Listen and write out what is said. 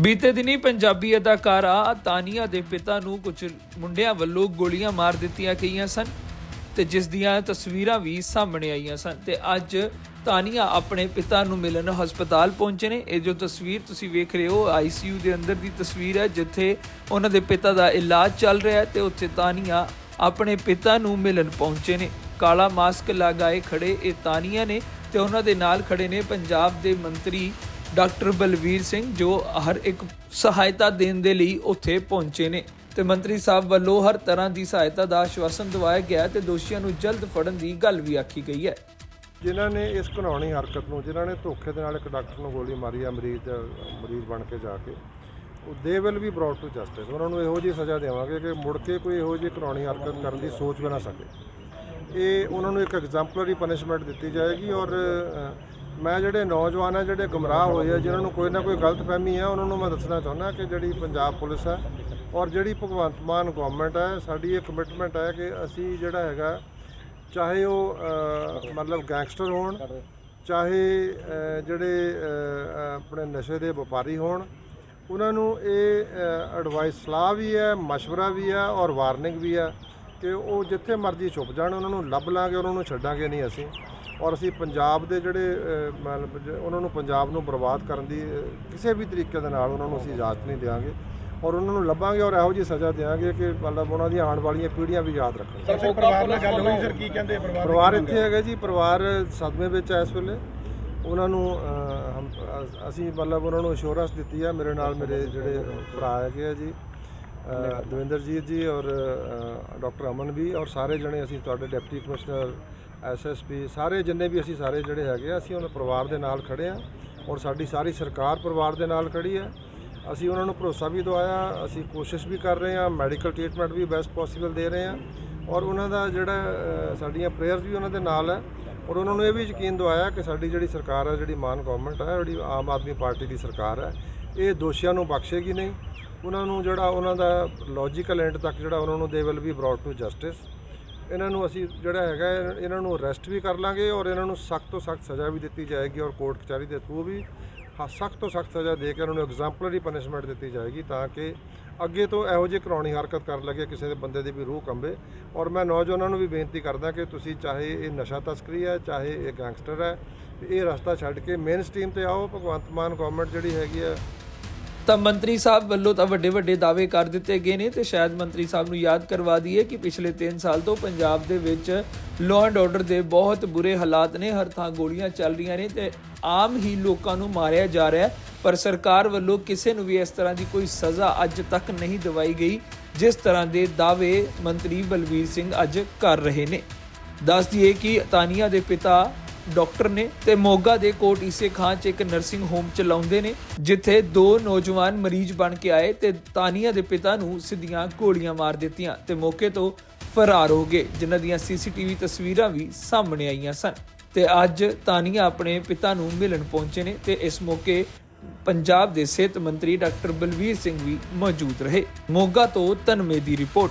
ਬੀਤੇ ਦਿਨੀ ਪੰਜਾਬੀ ਅਦਾਕਾਰਾ ਤਾਨੀਆ ਦੇ ਪਿਤਾ ਨੂੰ ਕੁਝ ਮੁੰਡਿਆਂ ਵੱਲੋਂ ਗੋਲੀਆਂ ਮਾਰ ਦਿੱਤੀਆਂ ਗਈਆਂ ਸਨ ਤੇ ਜਿਸ ਦੀਆਂ ਤਸਵੀਰਾਂ ਵੀ ਸਾਹਮਣੇ ਆਈਆਂ ਸਨ ਤੇ ਅੱਜ ਤਾਨੀਆ ਆਪਣੇ ਪਿਤਾ ਨੂੰ ਮਿਲਣ ਹਸਪਤਾਲ ਪਹੁੰਚੇ ਨੇ। ਇਹ ਜੋ ਤਸਵੀਰ ਤੁਸੀਂ ਵੇਖ ਰਹੇ ਹੋ ਆਈਸੀਯੂ ਦੇ ਅੰਦਰ ਦੀ ਤਸਵੀਰ ਹੈ, ਜਿੱਥੇ ਉਹਨਾਂ ਦੇ ਪਿਤਾ ਦਾ ਇਲਾਜ ਚੱਲ ਰਿਹਾ ਹੈ ਤੇ ਉੱਥੇ ਤਾਨੀਆ ਆਪਣੇ ਪਿਤਾ ਨੂੰ ਮਿਲਣ ਪਹੁੰਚੇ ਨੇ। ਕਾਲਾ ਮਾਸਕ ਲਗਾਏ ਖੜੇ ਇਹ ਤਾਨੀਆ ਨੇ ਤੇ ਉਹਨਾਂ ਦੇ ਨਾਲ ਖੜੇ ਨੇ ਪੰਜਾਬ ਦੇ ਮੰਤਰੀ ਡਾਕਟਰ ਬਲਵੀਰ ਸਿੰਘ ਜੋ ਹਰ ਇੱਕ ਸਹਾਇਤਾ ਦੇਣ ਦੇ ਲਈ ਉੱਥੇ ਪਹੁੰਚੇ ਨੇ ਤੇ ਮੰਤਰੀ ਸਾਹਿਬ ਵੱਲੋਂ ਹਰ ਤਰ੍ਹਾਂ ਦੀ ਸਹਾਇਤਾ ਦਾ ਆਸ਼ਵਾਸਨ ਦਿਵਾਇਆ ਗਿਆ ਤੇ ਦੋਸ਼ੀਆਂ ਨੂੰ ਜਲਦ ਫੜਨ ਦੀ ਗੱਲ ਵੀ ਆਖੀ ਗਈ ਹੈ। ਜਿਨ੍ਹਾਂ ਨੇ ਇਸ ਘਿਨਾਉਣੀ ਹਰਕਤ ਨੂੰ, ਜਿਨ੍ਹਾਂ ਨੇ ਧੋਖੇ ਦੇ ਨਾਲ ਇੱਕ ਡਾਕਟਰ ਨੂੰ ਗੋਲੀ ਮਾਰੀ ਆ, ਮਰੀਜ਼ ਮਰੀਜ਼ ਬਣ ਕੇ ਜਾ ਕੇ, ਉਹ they will be brought to justice ਉਹਨਾਂ ਨੂੰ ਇਹੋ ਜਿਹੀ ਸਜ਼ਾ ਦੇਵਾਂਗੇ ਕਿ ਮੁੜ ਕੇ ਕੋਈ ਇਹੋ ਜਿਹੀ ਘਿਨਾਉਣੀ ਹਰਕਤ ਕਰਨ ਦੀ ਸੋਚ ਵੀ ਨਾ ਸਕੇ। ਇਹ ਉਹਨਾਂ ਨੂੰ ਇੱਕ ਐਗਜ਼ਾਮਪਲਰੀ ਪਨਿਸ਼ਮੈਂਟ ਦਿੱਤੀ ਜਾਏਗੀ ਔਰ ਮੈਂ ਜਿਹੜੇ ਨੌਜਵਾਨ ਆ ਜਿਹੜੇ ਗੁੰਮਰਾਹ ਹੋਏ ਆ ਜਿਨ੍ਹਾਂ ਨੂੰ ਕੋਈ ਨਾ ਕੋਈ ਗਲਤਫਹਿਮੀ ਹੈ ਉਹਨਾਂ ਨੂੰ ਮੈਂ ਦੱਸਣਾ ਚਾਹੁੰਦਾ ਕਿ ਜਿਹੜੀ ਪੰਜਾਬ ਪੁਲਿਸ ਹੈ ਔਰ ਜਿਹੜੀ ਭਗਵੰਤ ਮਾਨ ਗਵਰਨਮੈਂਟ ਹੈ ਸਾਡੀ ਇਹ ਕਮਿਟਮੈਂਟ ਹੈ ਕਿ ਅਸੀਂ ਜਿਹੜਾ ਹੈਗਾ ਚਾਹੇ ਉਹ ਅ, ਮਤਲਬ ਗੈਂਗਸਟਰ ਹੋਣ ਚਾਹੇ ਅ, ਜਿਹੜੇ ਅ, ਆਪਣੇ ਨਸ਼ੇ ਦੇ ਵਪਾਰੀ ਹੋਣ ਉਹਨਾਂ ਨੂੰ ਇਹ ਐਡਵਾਈਸ ਸਲਾਹ ਵੀ ਹੈ مشورہ ਵੀ ਹੈ ਔਰ ਵਾਰਨਿੰਗ ਵੀ ਹੈ ਕਿ ਉਹ ਜਿੱਥੇ ਮਰਜ਼ੀ ਛੁਪ ਜਾਣ ਉਹਨਾਂ ਨੂੰ ਲੱਭ ਲਾਂਗੇ ਉਹਨਾਂ ਨੂੰ ਛੱਡਾਂਗੇ ਨਹੀਂ ਅਸੀਂ ਔਰ ਅਸੀਂ ਪੰਜਾਬ ਦੇ ਜਿਹੜੇ ਮਤਲਬ ਜ- ਉਹਨਾਂ ਨੂੰ ਪੰਜਾਬ ਨੂੰ ਬਰਬਾਦ ਕਰਨ ਦੀ ਕਿਸੇ ਵੀ ਤਰੀਕੇ ਦੇ ਨਾਲ ਉਹਨਾਂ ਨੂੰ ਅਸੀਂ ਇਜਾਜ਼ਤ ਨਹੀਂ ਦੇਵਾਂਗੇ ਔਰ ਉਹਨਾਂ ਨੂੰ ਲੱਭਾਂਗੇ ਔਰ ਇਹੋ ਜਿਹੀ ਸਜ਼ਾ ਦੇਵਾਂਗੇ ਕਿ ਮਤਲਬ ਉਹਨਾਂ ਦੀਆਂ ਆਉਣ ਵਾਲੀਆਂ ਪੀੜ੍ਹੀਆਂ ਵੀ ਯਾਦ ਰੱਖਣ। ਸਰ ਫਿਰ ਪਰਿਵਾਰ ਨਾਲ ਗੱਲ ਹੋਈ ਸਰ ਕੀ ਕਹਿੰਦੇ ਪਰਿਵਾਰ? ਪਰਿਵਾਰ ਇੱਥੇ ਹੈਗਾ ਜੀ ਪਰਿਵਾਰ ਸਦਮੇ ਵਿੱਚ ਇਸ ਵੇਲੇ। ਉਹਨਾਂ ਨੂੰ ਅਸੀਂ ਮਤਲਬ ਉਹਨਾਂ ਨੂੰ ਅਸ਼ੋਰੈਂਸ ਦਿੱਤੀ ਹੈ ਮੇਰੇ ਨਾਲ ਮੇਰੇ ਜਿਹੜੇ ਭਰਾ ਹੈਗੇ ਆ ਜੀ ਦਵਿੰਦਰਜੀਤ ਜੀ ਔਰ ਡਾਕਟਰ ਅਮਨ ਵੀ ਔਰ ਸਾਰੇ ਜਣੇ ਅਸੀਂ ਤੁਹਾਡੇ ਡਿਪਟੀ ਕਮਿਸ਼ਨਰ ਐਸਐਸਪੀ ਸਾਰੇ ਜਿੰਨੇ ਵੀ ਅਸੀਂ ਸਾਰੇ ਜਿਹੜੇ ਹੈਗੇ ਆ, ਅਸੀਂ ਉਹਨਾਂ ਪਰਿਵਾਰ ਦੇ ਨਾਲ ਖੜੇ ਆ ਔਰ ਸਾਡੀ ਸਾਰੀ ਸਰਕਾਰ ਪਰਿਵਾਰ ਦੇ ਨਾਲ ਖੜੀ ਹੈ। ਅਸੀਂ ਉਹਨਾਂ ਨੂੰ ਭਰੋਸਾ ਵੀ ਦਵਾਇਆ, ਅਸੀਂ ਕੋਸ਼ਿਸ਼ ਵੀ ਕਰ ਰਹੇ ਹਾਂ, ਮੈਡੀਕਲ ਟ੍ਰੀਟਮੈਂਟ ਵੀ ਬੈਸਟ ਪੋਸੀਬਲ ਦੇ ਰਹੇ ਹਾਂ ਔਰ ਉਹਨਾਂ ਦਾ ਜਿਹੜਾ ਸਾਡੀਆਂ ਪ੍ਰੇਅਰਸ ਵੀ ਉਹਨਾਂ ਦੇ ਨਾਲ ਹੈ ਔਰ ਉਹਨਾਂ ਨੂੰ ਇਹ ਵੀ ਯਕੀਨ ਦਵਾਇਆ ਕਿ ਸਾਡੀ ਜਿਹੜੀ ਸਰਕਾਰ ਹੈ, ਜਿਹੜੀ ਮਾਨ ਗਵਰਨਮੈਂਟ ਹੈ, ਜਿਹੜੀ ਆਮ ਆਦਮੀ ਪਾਰਟੀ ਦੀ ਸਰਕਾਰ ਹੈ, ਇਹ ਦੋਸ਼ੀਆਂ ਨੂੰ ਬਖਸ਼ੇਗੀ ਨਹੀਂ। ਉਹਨਾਂ ਨੂੰ ਜਿਹੜਾ ਉਹਨਾਂ ਦਾ ਲੌਜੀਕਲ ਐਂਡ ਤੱਕ ਜਿਹੜਾ ਉਹਨਾਂ ਨੂੰ they will be brought to justice ਇਹਨਾਂ ਨੂੰ ਅਸੀਂ ਜਿਹੜਾ ਹੈਗਾ, ਇਹਨਾਂ ਨੂੰ ਅਰੈਸਟ ਵੀ ਕਰ ਲਾਂਗੇ ਔਰ ਇਹਨਾਂ ਨੂੰ ਸਖਤ ਤੋਂ ਸਖਤ ਸਜ਼ਾ ਵੀ ਦਿੱਤੀ ਜਾਏਗੀ ਔਰ ਕੋਰਟ ਕਚਹਿਰੀ ਦੇ ਥਰੂ ਵੀ ਸਖਤ ਤੋਂ ਸਖਤ ਸਜ਼ਾ ਦੇ ਕੇ ਉਹਨਾਂ ਨੂੰ ਐਗਜ਼ਾਮਪਲਰੀ ਪਨਿਸ਼ਮੈਂਟ ਦਿੱਤੀ ਜਾਏਗੀ ਤਾਂ ਕਿ ਅੱਗੇ ਤੋਂ ਇਹੋ ਜਿਹੀ ਘਰਾਉਣੀ ਹਰਕਤ ਕਰਨ ਲੱਗੇ ਕਿਸੇ ਦੇ ਬੰਦੇ ਦੀ ਵੀ ਰੂਹ ਕੰਬੇ। ਔਰ ਮੈਂ ਨੌਜਵਾਨਾਂ ਨੂੰ ਵੀ ਬੇਨਤੀ ਕਰਦਾ ਕਿ ਤੁਸੀਂ ਚਾਹੇ ਇਹ ਨਸ਼ਾ ਤਸਕਰੀ ਹੈ, ਚਾਹੇ ਇਹ ਗੈਂਗਸਟਰ ਹੈ, ਇਹ ਰਸਤਾ ਛੱਡ ਕੇ ਮੇਨ ਸਟ੍ਰੀਮ ਤੇ ਆਓ। ਭਗਵੰਤ ਮਾਨ ਗਵਰਨਮੈਂਟ ਜਿਹੜੀ ਹੈਗੀ ਹੈ ਤਾਂ ਮੰਤਰੀ ਸਾਹਿਬ ਵੱਲੋਂ ਤਾਂ ਵੱਡੇ ਵੱਡੇ ਦਾਅਵੇ ਕਰ ਦਿੱਤੇ ਗਏ ਨੇ ਤੇ ਸ਼ਾਇਦ ਮੰਤਰੀ ਸਾਹਿਬ ਨੂੰ ਯਾਦ ਕਰਵਾ ਦਈਏ ਕਿ ਪਿਛਲੇ 3 ਸਾਲ ਤੋਂ ਪੰਜਾਬ ਦੇ ਵਿੱਚ ਲਾਅ ਐਂਡ ਆਰਡਰ ਦੇ ਬਹੁਤ ਬੁਰੇ ਹਾਲਾਤ ਨੇ, ਹਰ ਥਾਂ ਗੋਲੀਆਂ ਚੱਲ ਰਹੀਆਂ ਨੇ ਤੇ ਆਮ ਹੀ ਲੋਕਾਂ ਨੂੰ ਮਾਰਿਆ ਜਾ ਰਿਹਾ ਪਰ ਸਰਕਾਰ ਵੱਲੋਂ ਕਿਸੇ ਨੂੰ ਵੀ ਇਸ ਤਰ੍ਹਾਂ ਦੀ ਕੋਈ ਸਜ਼ਾ ਅੱਜ ਤੱਕ ਨਹੀਂ ਦਿਵਾਈ ਗਈ, ਜਿਸ ਤਰ੍ਹਾਂ ਦੇ ਦਾਅਵੇ ਮੰਤਰੀ ਬਲਵੀਰ ਸਿੰਘ ਅੱਜ ਕਰ ਰਹੇ ਨੇ। ਦੱਸ ਦਈਏ ਕਿ ਤਾਨੀਆ ਦੇ ਪਿਤਾ ਡਾਕਟਰ ਨੇ ਤੇ ਮੋਗਾ ਦੇ ਕੋਟ ਈਸੇ ਖਾਂ ਚ ਇੱਕ ਨਰਸਿੰਗ ਹੋਮ ਚਲਾਉਂਦੇ ਨੇ, ਜਿੱਥੇ ਦੋ ਨੌਜਵਾਨ ਮਰੀਜ਼ ਬਣ ਕੇ ਆਏ ਤੇ ਤਾਨੀਆ ਦੇ ਪਿਤਾ ਨੂੰ ਸਿੱਧੀਆਂ ਗੋਲੀਆਂ ਮਾਰ ਦਿੱਤੀਆਂ ਤੇ ਮੌਕੇ ਤੋਂ ਫਰਾਰ ਹੋ ਗਏ, ਜਿਨ੍ਹਾਂ ਦੀਆਂ ਸੀਸੀਟੀਵੀ ਤਸਵੀਰਾਂ ਵੀ ਸਾਹਮਣੇ ਆਈਆਂ ਸਨ। ਤੇ ਅੱਜ ਤਾਨੀਆ ਆਪਣੇ ਪਿਤਾ ਨੂੰ ਮਿਲਣ ਪਹੁੰਚੇ ਨੇ ਤੇ ਇਸ ਮੌਕੇ ਪੰਜਾਬ ਦੇ ਸਿਹਤ ਮੰਤਰੀ ਡਾਕਟਰ ਬਲਵੀਰ ਸਿੰਘ ਵੀ ਮੌਜੂਦ ਰਹੇ। ਮੋਗਾ ਤੋਂ ਤਨਮੇ ਦੀ ਰਿਪੋਰਟ।